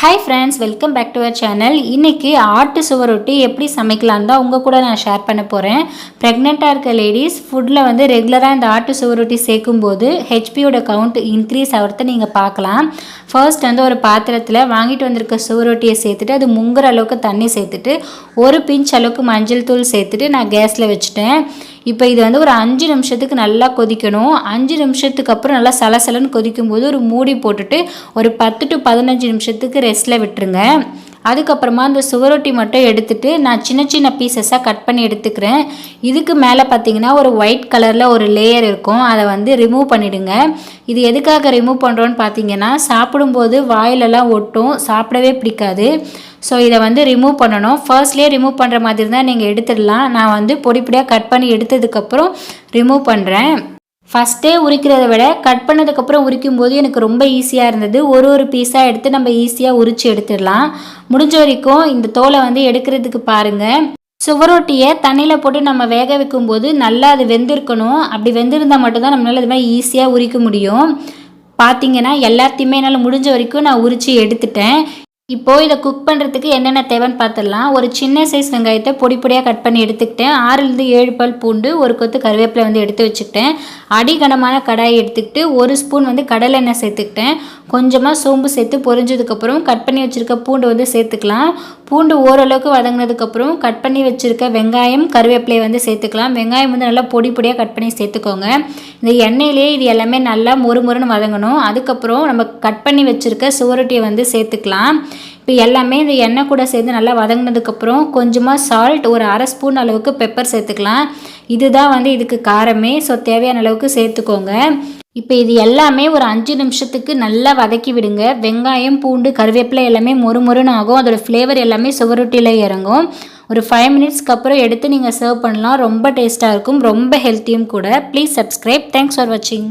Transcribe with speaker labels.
Speaker 1: Hi friends welcome back to our channel இன்றைக்கி ஆட்டு சுவரொட்டி எப்படி சமைக்கலாம் தான் உங்கள் கூட நான் ஷேர் பண்ண போகிறேன் ப்ரெக்னெண்ட்டாக இருக்க லேடிஸ் ஃபுட்டில் வந்து ரெகுலராக இந்த ஆட்டு சுவரொட்டி சேர்க்கும்போது ஹெச்பியோட கவுண்ட் இன்க்ரீஸ் ஆகிறத நீங்கள் பார்க்கலாம். ஃபர்ஸ்ட் வந்து ஒரு பாத்திரத்தில் வாங்கிட்டு வந்திருக்க சுவரொட்டியை சேர்த்துட்டு அது முங்குற அளவுக்கு தண்ணி சேர்த்துட்டு ஒரு பிஞ்ச் அளவுக்கு மஞ்சள் தூள் சேர்த்துட்டு நான் கேஸில் வச்சுட்டேன். இப்போ இது வந்து ஒரு அஞ்சு நிமிஷத்துக்கு நல்லா கொதிக்கணும். அஞ்சு நிமிஷத்துக்கு அப்புறம் நல்லா சலசலன்னு கொதிக்கும் போது ஒரு மூடி போட்டுட்டு ஒரு பத்து டு பதினஞ்சு நிமிஷத்துக்கு ரெஸ்ட்டில் விட்டுருங்க. அதுக்கப்புறமா அந்த சுவரொட்டி மட்டும் எடுத்துட்டு நான் சின்ன சின்ன பீசஸாக கட் பண்ணி எடுத்துக்கிறேன். இதுக்கு மேலே பார்த்தீங்கன்னா ஒரு ஒயிட் கலரில் ஒரு லேயர் இருக்கும். அதை வந்து ரிமூவ் பண்ணிவிடுங்க இது எதுக்காக ரிமூவ் பண்ணுறோன்னு பார்த்தீங்கன்னா சாப்பிடும்போது வாயிலெல்லாம் ஒட்டும் சாப்பிடவே பிடிக்காது. ஸோ இதை வந்து ரிமூவ் பண்ணணும். ஃபர்ஸ்ட்லேயே ரிமூவ் பண்ணுற மாதிரி இருந்தால் நீங்கள் எடுத்துடலாம். நான் வந்து பொடி பொடியாக கட் பண்ணி எடுத்ததுக்கப்புறம் ரிமூவ் பண்ணுறேன் ஃபஸ்ட்டே உரிக்கிறத விட கட் பண்ணதுக்கப்புறம் உரிக்கும் போது எனக்கு ரொம்ப ஈஸியாக இருந்தது. ஒரு ஒரு பீஸாக எடுத்து நம்ம ஈஸியாக உரித்து எடுத்துடலாம். முடிஞ்ச வரைக்கும் இந்த தோலை வந்து எடுக்கிறதுக்கு பாருங்கள் சுவரொட்டியை தண்ணியில் போட்டு நம்ம வேக வைக்கும்போது நல்லா அது வெந்திருக்கணும். அப்படி வெந்திருந்தால் மட்டும்தான் நம்மளால் இது மாதிரி ஈஸியாக உரிக்க முடியும். பார்த்தீங்கன்னா எல்லாத்தையுமே என்னால் முடிஞ்ச வரைக்கும் நான் உரித்து எடுத்துட்டேன். இப்போது இதை குக் பண்ணுறதுக்கு என்னென்ன தேவைன்னு பார்த்துடலாம். ஒரு சின்ன சைஸ் வெங்காயத்தை பொடி பொடியாக கட் பண்ணி எடுத்துக்கிட்டேன். ஆறுலேருந்து ஏழு பல் பூண்டு ஒரு கொத்து கருவேப்பிலை வந்து எடுத்து வச்சுக்கிட்டேன். அடிகனமான கடாயை எடுத்துக்கிட்டு ஒரு ஸ்பூன் வந்து கடலை எண்ணெய் சேர்த்துக்கிட்டேன். கொஞ்சமாக சோம்பு சேர்த்து பொரிஞ்சதுக்கப்புறம் கட் பண்ணி வச்சுருக்க பூண்டு வந்து சேர்த்துக்கலாம். பூண்டு ஓரளவுக்கு வதங்கினதுக்கப்புறம் கட் பண்ணி வச்சுருக்க வெங்காயம் கருவேப்பிலையை வந்து சேர்த்துக்கலாம். வெங்காயம் வந்து நல்லா பொடி பொடியாக கட் பண்ணி சேர்த்துக்கோங்க. இந்த எண்ணெயிலேயே இது எல்லாமே நல்லா மொறு மொறுன்னு வதங்கணும். அதுக்கப்புறம் நம்ம கட் பண்ணி வச்சுருக்க சுவரொட்டியை வந்து சேர்த்துக்கலாம். இப்போ எல்லாமே இந்த எண்ணெய் கூட சேர்ந்து நல்லா வதங்கினதுக்கப்புறம் கொஞ்சமாக சால்ட் ஒரு அரை ஸ்பூன் அளவுக்கு பெப்பர் சேர்த்துக்கலாம். இதுதான் வந்து இதுக்கு காரமே. ஸோ தேவையான அளவுக்கு சேர்த்துக்கோங்க. இப்போ இது எல்லாமே ஒரு அஞ்சு நிமிஷத்துக்கு நல்லா வதக்கி விடுங்க. வெங்காயம் பூண்டு கருவேப்பிலை எல்லாமே மொறு மொறுன்னு ஆகும். அதோடய ஃப்ளேவர் எல்லாமே சுவரொட்டியில் இறங்கும். ஒரு ஃபைவ் மினிட்ஸ்க்கு அப்புறம் எடுத்து நீங்கள் சர்வ் பண்ணலாம். ரொம்ப டேஸ்ட்டாக இருக்கும். ரொம்ப ஹெல்த்தியும் கூட. ப்ளீஸ் சப்ஸ்கிரைப் தேங்க்ஸ் ஃபார் வாட்சிங்